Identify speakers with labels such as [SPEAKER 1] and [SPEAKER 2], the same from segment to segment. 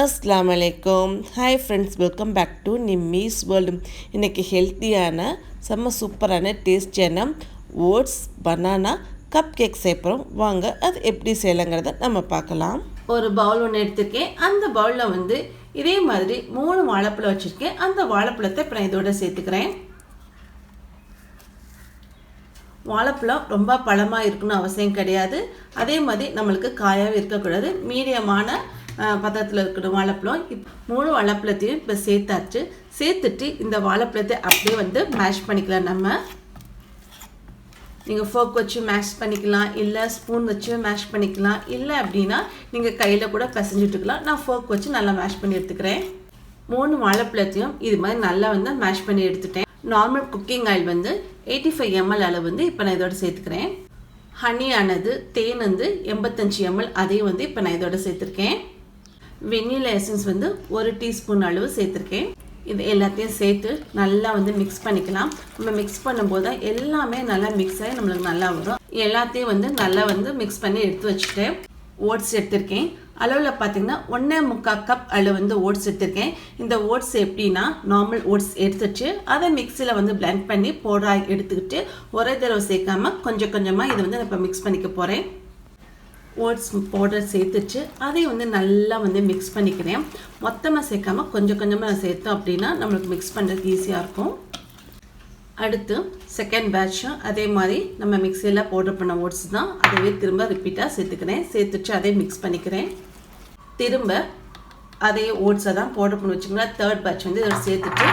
[SPEAKER 1] அஸ்லாம் வலைக்கம் hi friends welcome back to Nimmi's world இன்றைக்கி ஹெல்த்தியான செம்ம சூப்பரான டேஸ்டியான ஓட்ஸ் பனானா கப் கேக் செய்யப்போகிறோம் வாங்க அது எப்படி செய்யலாங்கிறத நம்ம பார்க்கலாம்.
[SPEAKER 2] ஒரு பவுல் ஒன்று எடுத்திருக்கேன். அந்த பவுலில் வந்து இதே மாதிரி மூணு வாழைப்பழம் வச்சுருக்கேன். அந்த வாழைப்பழத்தை இப்போ நான் இதோட சேர்த்துக்கிறேன். வாழைப்பழம் ரொம்ப பழமாக இருக்கணும் அவசியம் கிடையாது. அதே மாதிரி நம்மளுக்கு காயாகவே இருக்கக்கூடாது. மீடியமான பதத்தில் இருக்கணும் வாழைப்பழம். இப் மூணு வாழைப்பழத்தையும் இப்போ சேர்த்தாச்சு. சேர்த்துட்டு இந்த வாழைப்பழத்தை அப்படியே வந்து மேஷ் பண்ணிக்கலாம் நம்ம. நீங்கள் ஃபோக் வச்சு மேஷ் பண்ணிக்கலாம் இல்லை ஸ்பூன் வச்சு மேஷ் பண்ணிக்கலாம். இல்லை அப்படின்னா நீங்கள் கையில் கூட பிசைஞ்சிட்டுக்கலாம் நான் ஃபோக் வச்சு நல்லா மேஷ் பண்ணி எடுத்துக்கிறேன். மூணு வாழைப்பழத்தையும் இது மாதிரி நல்லா வந்து மேஷ் பண்ணி எடுத்துட்டேன். நார்மல் குக்கிங் ஆயில் வந்து எயிட்டி ஃபைவ் எம்எல் அளவு வந்து இப்போ நான் இதோட சேர்த்துக்கிறேன். ஹனி ஆனது தேன் வந்து எண்பத்தஞ்சு எம்எல் அதையும் வந்து இப்போ நான் இதோட சேர்த்துருக்கேன். வெண்ணிலா எசன்ஸ் வந்து ஒரு டீஸ்பூன் அளவு சேர்த்துருக்கேன். இது எல்லாத்தையும் சேர்த்து நல்லா வந்து மிக்ஸ் பண்ணிக்கலாம். நம்ம மிக்ஸ் பண்ணும்போது எல்லாமே நல்லா மிக்ஸ் ஆகி நம்மளுக்கு நல்லா வரும். எல்லாத்தையும் வந்து நல்லா வந்து மிக்ஸ் பண்ணி எடுத்து வச்சுட்டேன் ஓட்ஸ் எடுத்திருக்கேன். அளவில் பார்த்தீங்கன்னா ஒன்றே முக்கால் கப் அளவு வந்து ஓட்ஸ் எடுத்திருக்கேன். இந்த ஓட்ஸ் எப்படின்னா நார்மல் ஓட்ஸ் எடுத்துட்டு அதை மிக்சியில் வந்து பிளெண்ட் பண்ணி பவுடராக எடுத்துக்கிட்டு ஒரே தடவை சேர்க்காம கொஞ்சம் கொஞ்சமாக இதை வந்து நான் இப்போ மிக்ஸ் பண்ணிக்க போகிறேன் ஓட்ஸ் பவுடர் சேர்த்துச்சு. அதையும் வந்து நல்லா வந்து மிக்ஸ் பண்ணிக்கிறேன். மொத்தமாக சேர்க்காம கொஞ்சம் கொஞ்சமாக நான் சேர்த்தோம் அப்படின்னா நம்மளுக்கு மிக்ஸ் பண்ணுறதுக்கு ஈஸியாக இருக்கும். அடுத்து செகண்ட் பேட்சும் அதே மாதிரி நம்ம மிக்சியில் பவுடர் பண்ண ஓட்ஸ் தான். அதவே திரும்ப ரிப்பீட்டாக சேர்த்துக்கிறேன். சேர்த்துச்சு அதே மிக்ஸ் பண்ணிக்கிறேன். திரும்ப அதே ஓட்ஸை தான் பவுடர் பண்ணி வச்சுக்கலாம் தேர்ட் பேட்ச் வந்து இதோட சேர்த்துட்டு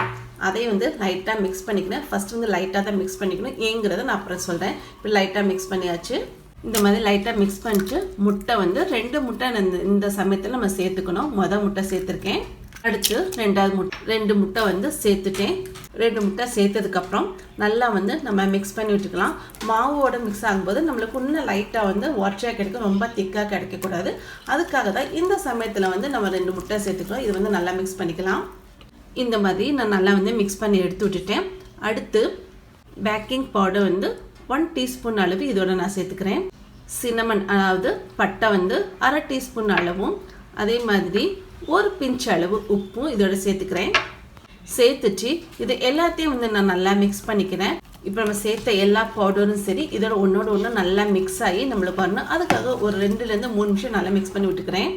[SPEAKER 2] அதையும் வந்து லைட்டாக மிக்ஸ் பண்ணிக்கிறேன். ஃபஸ்ட் வந்து லைட்டாக தான் மிக்ஸ் பண்ணிக்கணும். ஏங்கிறத நான் அப்புறம் சொல்கிறேன் இப்போ லைட்டாக மிக்ஸ் பண்ணியாச்சு. இந்த மாதிரி லைட்டாக மிக்ஸ் பண்ணிட்டு முட்டை வந்து ரெண்டு முட்டை இந்த இந்த சமயத்தில் நம்ம சேர்த்துக்கணும். மொதல் முட்டை சேர்த்துருக்கேன். அடுத்து ரெண்டாவது முட்டை ரெண்டு முட்டை வந்து சேர்த்துட்டேன். ரெண்டு முட்டை சேர்த்ததுக்கப்புறம் நல்லா வந்து நம்ம மிக்ஸ் பண்ணி விட்டுக்கலாம் மாவோட மிக்ஸ் ஆகும்போது நம்மளுக்கு இன்னும் லைட்டாக வந்து ஒற்றையாக கிடைக்கும். ரொம்ப திக்காக கிடைக்கக்கூடாது. அதுக்காக தான் இந்த சமயத்தில் வந்து நம்ம ரெண்டு முட்டை சேர்த்துக்கலாம். இது வந்து நல்லா மிக்ஸ் பண்ணிக்கலாம். இந்த மாதிரி நான் நல்லா வந்து மிக்ஸ் பண்ணி எடுத்து விட்டுட்டேன். அடுத்து பேக்கிங் பவுடர் வந்து ஒன் டீஸ்பூன் அளவு இதோட நான் சேர்த்துக்கிறேன். சின்னமன் அதாவது பட்டை வந்து அரை டீஸ்பூன் அளவும் அதே மாதிரி ஒரு பிஞ்ச் அளவு உப்பும் இதோட சேர்த்துக்கிறேன். சேர்த்துச்சு இது எல்லாத்தையும் வந்து நான் நல்லா மிக்ஸ் பண்ணிக்கிறேன். இப்போ நம்ம சேர்த்த எல்லா பவுடரும் சரி இதோட ஒன்றோட ஒன்று நல்லா மிக்ஸ் ஆகி நம்மளுக்கு வரணும் அதுக்காக ஒரு ரெண்டுலேருந்து மூணு நிமிஷம் நல்லா மிக்ஸ் பண்ணி விட்டுக்கிறேன்.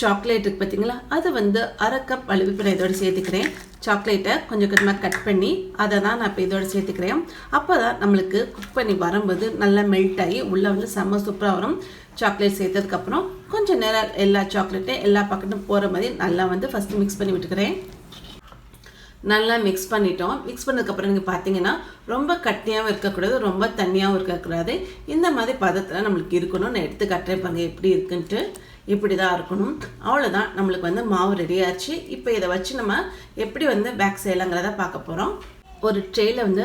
[SPEAKER 2] சாக்லேட் இருக்குது பார்த்தீங்களா அதை வந்து அரை கப் அளவு இப்போ நான் இதோட சேர்த்துக்கிறேன். சாக்லேட்டை கொஞ்சம் கொஞ்சமாக கட் பண்ணி அதை தான் நான் இப்போ இதோடு சேர்த்துக்கிறேன். அப்போ தான் நம்மளுக்கு குக் பண்ணி வரும்போது நல்லா மெல்ட் ஆகி உள்ளே வந்து செம்ம சூப்பராக வரும். சாக்லேட் சேர்த்ததுக்கப்புறம் கொஞ்சம் நேரம் எல்லா சாக்லேட்டையும் எல்லா பக்கத்தும் போகிற மாதிரி நல்லா வந்து ஃபஸ்ட்டு மிக்ஸ் பண்ணி விட்டுக்கிறேன். நல்லா மிக்ஸ் பண்ணிட்டோம். மிக்ஸ் பண்ணதுக்கப்புறம் நீங்கள் பார்த்தீங்கன்னா ரொம்ப கட்டியாகவும் இருக்கக்கூடாது ரொம்ப தண்ணியாகவும் இருக்கக்கூடாது. இந்த மாதிரி பதத்தில் நம்மளுக்கு இருக்கணும் நான் எடுத்து கட்டுறேன் பாருங்க எப்படி இருக்குன்ட்டு. இப்படி தான் இருக்கணும். அவ்வளோதான் நம்மளுக்கு வந்து மாவு ரெடி ஆச்சு இப்போ இதை வச்சு நம்ம எப்படி வந்து பேக் செய்யலாங்கிறத பார்க்க போகிறோம் ஒரு ட்ரேயில் வந்து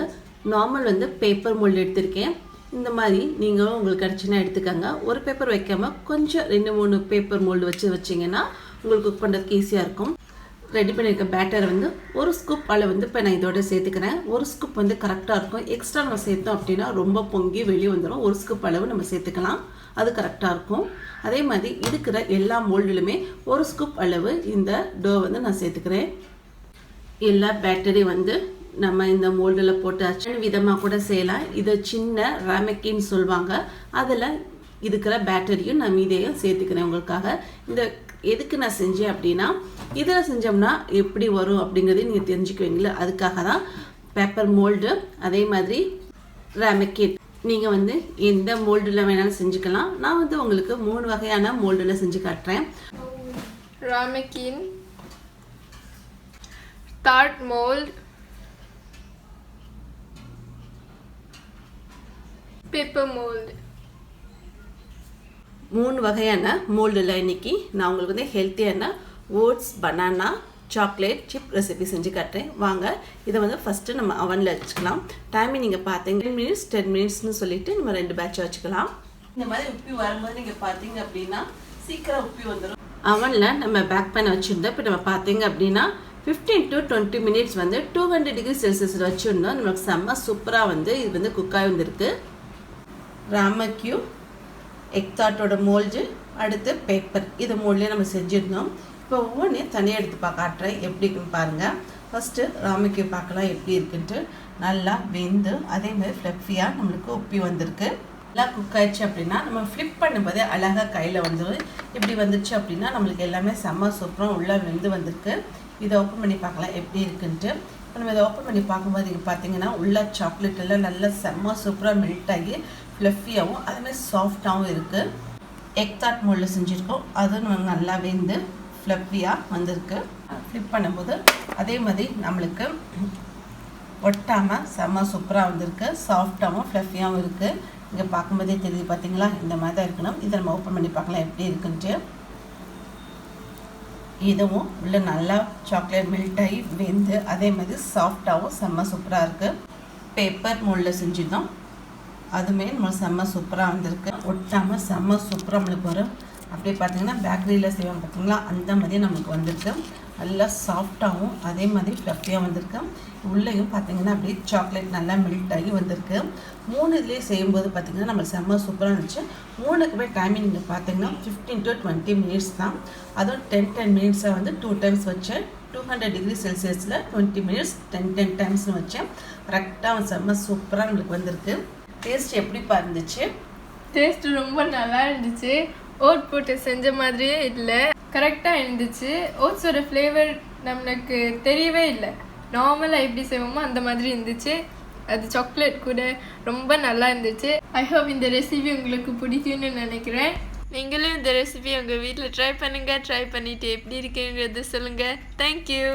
[SPEAKER 2] நார்மல் வந்து பேப்பர் மோல்டு எடுத்திருக்கேன். இந்த மாதிரி நீங்களும் உங்களுக்கு கிடச்சின்னா எடுத்துக்கோங்க. ஒரு பேப்பர் வைக்காமல் கொஞ்சம் ரெண்டு மூணு பேப்பர் மோல்டு வச்சு வச்சிங்கன்னா உங்களுக்கு குக் பண்ணுறதுக்கு ஈஸியாக இருக்கும். ரெடி பண்ணியிருக்க பேட்டர் வந்து ஒரு ஸ்கூப் அளவு வந்து இப்போ நான் இதோட சேர்த்துக்கிறேன். ஒரு ஸ்கூப் வந்து கரெக்டாக இருக்கும். எக்ஸ்ட்ரா நம்ம சேர்த்தோம் அப்படின்னா ரொம்ப பொங்கி வெளியே வந்துடும் ஒரு ஸ்கூப் அளவு நம்ம சேர்த்துக்கலாம். அது கரெக்டாக இருக்கும். அதே மாதிரி இருக்கிற எல்லா மோல்டுலுமே ஒரு ஸ்கூப் அளவு இந்த டோ வந்து நான் சேர்த்துக்கிறேன். எல்லா பேட்டரி வந்து நம்ம இந்த மோல்டில் போட்டு விதமாக கூட செய்யலாம். இதை சின்ன ரேமக்கின்னு சொல்லுவாங்க. அதில் இருக்கிற பேட்டரியும் நான் மீதையும் சேர்த்துக்கிறேன் உங்களுக்காக. இந்த எதுக்கு நான் செஞ்சேன் அப்படின்னா இதில் செஞ்சோம்னா எப்படி வரும் அப்படிங்கிறதையும் நீங்கள் தெரிஞ்சுக்குவீங்களா அதுக்காக தான் பேப்பர் மோல்டு அதே மாதிரி ரேமக்கிட் நீங்கள் வந்து எந்த மோல்டில் வேணாலும் செஞ்சுக்கலாம். நான் வந்து உங்களுக்கு மூணு வகையான மோல்டில் செஞ்சு காட்டுறேன்.
[SPEAKER 3] Ramekin tart mold paper mold.
[SPEAKER 2] மூணு வகையான மோல்டில் இன்னைக்கு நான் உங்களுக்கு வந்து ஹெல்த்தியான oats banana chocolate chip recipe செஞ்சு காட்டுறேன். வாங்க இதை வந்து ஃபஸ்ட்டு நம்ம அவனில் வச்சுக்கலாம். டைமிங் நீங்கள் பார்த்தீங்க டென் மினிட்ஸ் டென் மினிட்ஸ்னு சொல்லிட்டு நம்ம ரெண்டு பேட்ச் வச்சுக்கலாம். இந்த மாதிரி உப்பி வரும்போது நீங்கள் பார்த்தீங்க அப்படின்னா சீக்கிரம் உப்பி வந்துடும் அவனில் நம்ம பேக் பண்ண வச்சுருந்தோம். இப்போ நம்ம பார்த்தீங்க அப்படின்னா ஃபிஃப்டீன் டு டுவெண்ட்டி மினிட்ஸ் வந்து டூ ஹண்ட்ரட் டிகிரி செல்சியஸில் வச்சுருந்தோம். நமக்கு செம்ம சூப்பராக வந்து இது வந்து குக்காகி வந்திருக்கு. ராமக்யூ எக்தாட்டோட மோல்டு அடுத்து பேப்பர் இது மூணுலேயே நம்ம செஞ்சுருந்தோம். இப்போ ஒவ்வொன்றையும் தனியாக எடுத்து பா காட்டுறேன். எப்படி இருக்குன்னு பாருங்கள் ஃபஸ்ட்டு ராமிக்கு பார்க்கலாம் எப்படி இருக்குன்ட்டு. நல்லா வெந்து அதே மாதிரி ஃப்ளஃபியாக நம்மளுக்கு உப்பி வந்திருக்கு. நல்லா குக் ஆயிடுச்சு அப்படின்னா நம்ம ஃப்ளிப் பண்ணும்போதே அழகாக கையில் வந்துடும் இப்படி வந்துச்சு அப்படின்னா நம்மளுக்கு எல்லாமே செம்ம சூப்பராக உள்ளே வெந்து வந்திருக்கு. இதை ஓப்பன் பண்ணி பார்க்கலாம் எப்படி இருக்குன்ட்டு. இப்போ நம்ம இதை ஓப்பன் பண்ணி பார்க்கும்போது இங்கே பார்த்தீங்கன்னா உள்ள சாக்லேட் எல்லாம் நல்லா செம்ம சூப்பராக மெல்ட் ஆகி ஃப்ளஃபியாகவும் அதுமாதிரி சாஃப்டாகவும் இருக்குது எக் தாட் மோல்டில் செஞ்சுருக்கோம். அதுவும் நல்லா வெந்து ஃப்ளஃபியாக வந்திருக்கு. ஃப்ளிப் பண்ணும்போது அதே மாதிரி நம்மளுக்கு ஒட்டாமல் செம்ம சூப்பராக வந்திருக்கு. சாஃப்டாகவும் ஃப்ளஃபியாகவும் இருக்குது இங்கே பார்க்கும்போதே தெரியுது பார்த்தீங்களா இந்த மாதிரி தான் இருக்கணும். இதை நம்ம ஓப்பன் பண்ணி பார்க்கலாம் எப்படி இருக்குன்ட்டு. இதுவும் உள்ள நல்லா சாக்லேட் மெல்ட் ஆகி வெந்து அதே மாதிரி சாஃப்டாகவும் செம்ம சூப்பராக இருக்குது பேப்பர் மோல்டில் செஞ்சுருந்தோம். அதுமே நம்ம செம்ம சூப்பராக வந்திருக்கு. ஒட்டாமல் செம்ம சூப்பராக நம்மளுக்கு வரும். அப்படியே பார்த்தீங்கன்னா பேக்கரியில் செய்வாங்க பார்த்தீங்களா? அந்த மாதிரி நமக்கு வந்திருக்கு. நல்லா சாஃப்டாகவும் அதே மாதிரி ஃப்ளஃபியாக வந்திருக்கு. உள்ளேயும் பார்த்தீங்கன்னா அப்படியே சாக்லேட் நல்லா மெல்ட் ஆகி வந்திருக்கு. மூணு இதுலேயே செய்யும்போது பார்த்தீங்கன்னா நம்ம செம்ம சூப்பராக இருந்துச்சு. மூணுக்குமே டைமிங் நீங்கள் பார்த்தீங்கன்னா ஃபிஃப்டீன் டு டுவெண்ட்டி மினிட்ஸ் தான். அதுவும் டென் டென் மினிட்ஸாக வந்து டூ டைம்ஸ் வச்சேன். டூ ஹண்ட்ரட் டிகிரி செல்சியஸில் டுவெண்ட்டி மினிட்ஸ் டென் டென் டைம்ஸ்னு வச்சேன். கரெக்டாக செம்ம சூப்பராக நம்மளுக்கு வந்திருக்கு. டேஸ்ட் எப்படிப்பா இருந்துச்சு?
[SPEAKER 3] டேஸ்ட் ரொம்ப நல்லா இருந்துச்சு. ஓட் போட்டு செஞ்ச மாதிரியே இல்லை. கரெக்டாக இருந்துச்சு. ஓட்ஸோட ஃப்ளேவர் நம்மளுக்கு தெரியவே இல்லை. நார்மலாக எப்படி செய்வோமோ அந்த மாதிரி இருந்துச்சு. அது சாக்லேட் கூட ரொம்ப நல்லா இருந்துச்சு. ஐ ஹோப் இந்த ரெசிபி உங்களுக்கு பிடிக்கும்னு நினைக்கிறேன். நீங்களும் இந்த ரெசிபி உங்கள் வீட்டில் ட்ரை பண்ணுங்கள் ட்ரை பண்ணிவிட்டு எப்படி இருக்குங்கிறது சொல்லுங்கள் தேங்க்யூ